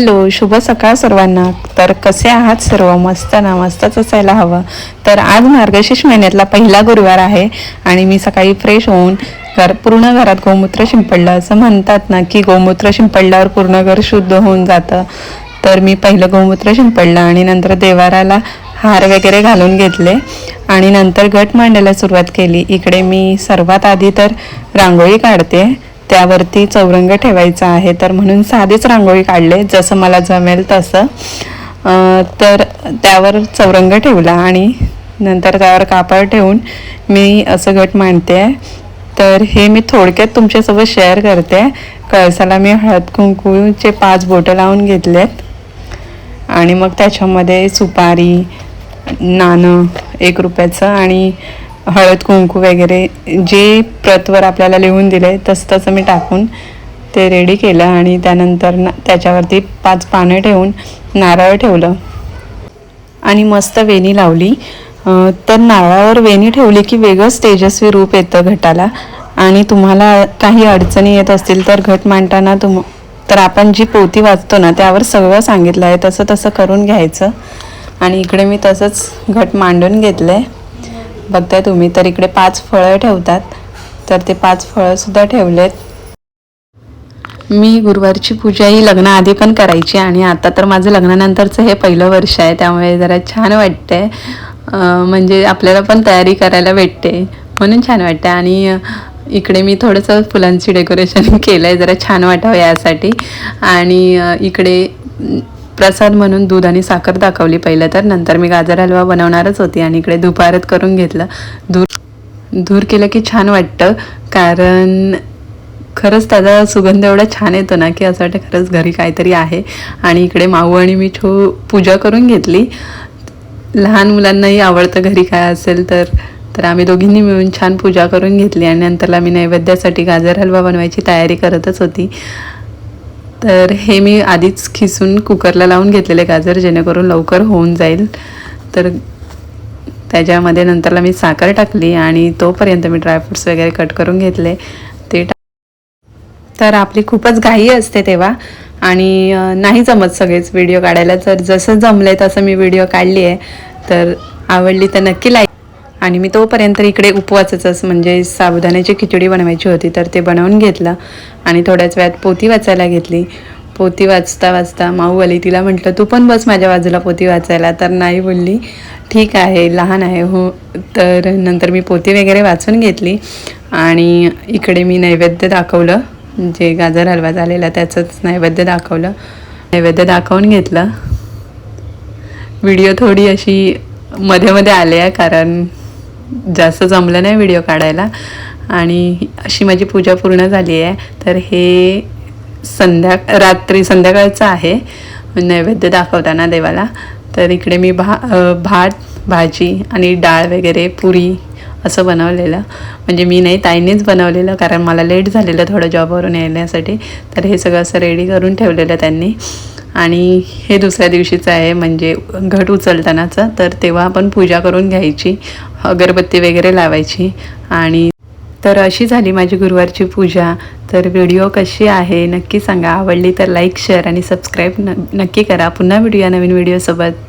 Hello शुभ सकाळ सर्वांना. तर कसे आहात सर्व? मस्त ना मस्तच असायला हवं. तर आज मार्गशीर्ष महिन्यातला पहिला गुरुवार आहे आणि मी सकाळी फ्रेश होऊन घर पूर्ण घरात गोमूत्र शिंपडलं. असं म्हणतात ना की गोमूत्र शिंपडल्यावर पूर्ण घर शुद्ध होऊन जातं. तर मी पहिलं गोमूत्र शिंपडलं आणि नंतर देवाराला हार वगैरे घालून घेतले. आणि नंतर घट मांडायला सुरुवात केली. इकडे मी सर्वात आधी तर रांगोळी काढते. त्यावरती चौरंग ठेवायचा आहे. तर म्हणून साधीच रांगोळी काढले. जसं मला जमेल तसं. तर त्यावर चौरंग ठेवला आणि नंतर त्यावर कापड ठेवून मी असं गट मांडते. तर हे मी थोडक्यात तुमच्यासोबत शेअर करते. कळसाला मी हळद कुंकूचे पाच बोटं लावून घेतलेत. आणि मग त्याच्यामध्ये सुपारी नाणं एक रुपयाचं आणि हळद कुंकू वगैरे जे प्रतवर आपल्याला लिहून दिले तसं तसं मी टाकून ते रेडी केलं आणि त्यानंतर ना त्याच्यावरती पाच पानं ठेवून नारळ ठेवलं. आणि मस्त वेणी लावली. तर नारळावर वेणी ठेवली की वेगळंच तेजस्वी रूप येतं घटाला. आणि तुम्हाला काही अडचणी येत असतील तर घट मांडताना तुम तर आपण जी पोती वाचतो ना त्यावर सगळं सांगितलं आहे. तसं तसं करून घ्यायचं. आणि इकडे मी तसंच घट मांडून घेतलं आहे बघताय तुम्ही तर इकडे पाच फळं ठेवतात. तर ते पाच फळंसुद्धा ठेवलेत. मी गुरुवारची पूजा ही लग्नाआधी पण करायची आणि आता तर माझं लग्नानंतरचं हे पहिलं वर्ष आहे त्यामुळे जरा छान वाटतंय. म्हणजे आपल्याला पण तयारी करायला भेटते म्हणून छान वाटते आणि इकडे मी थोडंसं फुलांची डेकोरेशन केलं आहे जरा छान वाटावं यासाठी. आणि इकडे प्रसाद म्हणून दूध आणि साखर दाखवली पहिलं तर. नंतर मी गाजर हलवा बनवणारच होती आणि इकडे दुपारत करून घेतलं. दूर दूर केलं की छान वाटतं. कारण खरंच त्याचा सुगंध एवढा छान येतो ना की असं वाटतं खरंच घरी काहीतरी आहे. आणि इकडे माऊ आणि मी छो पूजा करून घेतली. लहान मुलांनाही आवडतं घरी काय असेल तर तर आम्ही दोघींनी मिळून छान पूजा करून घेतली. आणि नंतरला मी नैवेद्यासाठी गाजर हलवा बनवायची तयारी करतच होती. तर हे मी आधीच खिसून कुकरला लावून घेतलेले गाजर जेणेकरून लवकर होऊन जाईल. तर त्याच्यामध्ये नंतरला मी साखर टाकली आणि तोपर्यंत मी ड्रायफ्रुट्स वगैरे कट करून घेतले. ते टाक तर आपली खूपच घाई असते तेव्हा आणि नाही जमत सगळेच व्हिडिओ काढायला. तर जसं जमलंय तसं मी व्हिडिओ काढली आहे तर आवडली तर नक्की लाईक आणि मी तोपर्यंत इकडे उपवासाचंच म्हणजे साबुदाण्याची खिचडी बनवायची होती तर ते बनवून घेतलं आणि थोड्याच वेळात पोती वाचायला घेतली. पोती वाचता वाचता माऊ आली तिला म्हटलं तू पण बस माझ्या बाजूला पोती वाचायला. तर नाही बोलली. ठीक आहे लहान आहे हो. तर नंतर मी पोती वगैरे वाचून घेतली आणि इकडे मी नैवेद्य दाखवलं. जे गाजर हलवा झालेला त्याचंच नैवेद्य दाखवलं. नैवेद्य दाखवून घेतलं. व्हिडिओ थोडी अशी मध्ये मध्ये आले आहे कारण जास्त जमलं नाही व्हिडिओ काढायला. आणि अशी माझी पूजा पूर्ण झाली आहे. तर हे संध्या रात्री संध्याकाळचं आहे. नैवेद्य दाखवताना देवाला. तर इकडे मी भा भात भाजी आणि डाळ वगैरे पुरी असं बनवलेलं. म्हणजे मी नाही ताईनेच बनवलेलं कारण मला लेट झालेलं थोडं जॉबवरून येण्यासाठी. तर हे सगळं असं रेडी करून ठेवलेलं त्यांनी. आणि हे दुसऱ्या दिवशीचं आहे म्हणजे घट उचलतानाचं. तर तेव्हा आपण पूजा करून घ्यायची अगरबत्ती वगैरे लावायची. आणि तर अशी झाली माझी गुरुवारची पूजा. तर व्हिडिओ कशी आहे नक्की सांगा. आवडली तर लाईक शेअर आणि सबस्क्राईब न नक्की करा. पुन्हा व्हिडिओ नवीन व्हिडिओसोबत.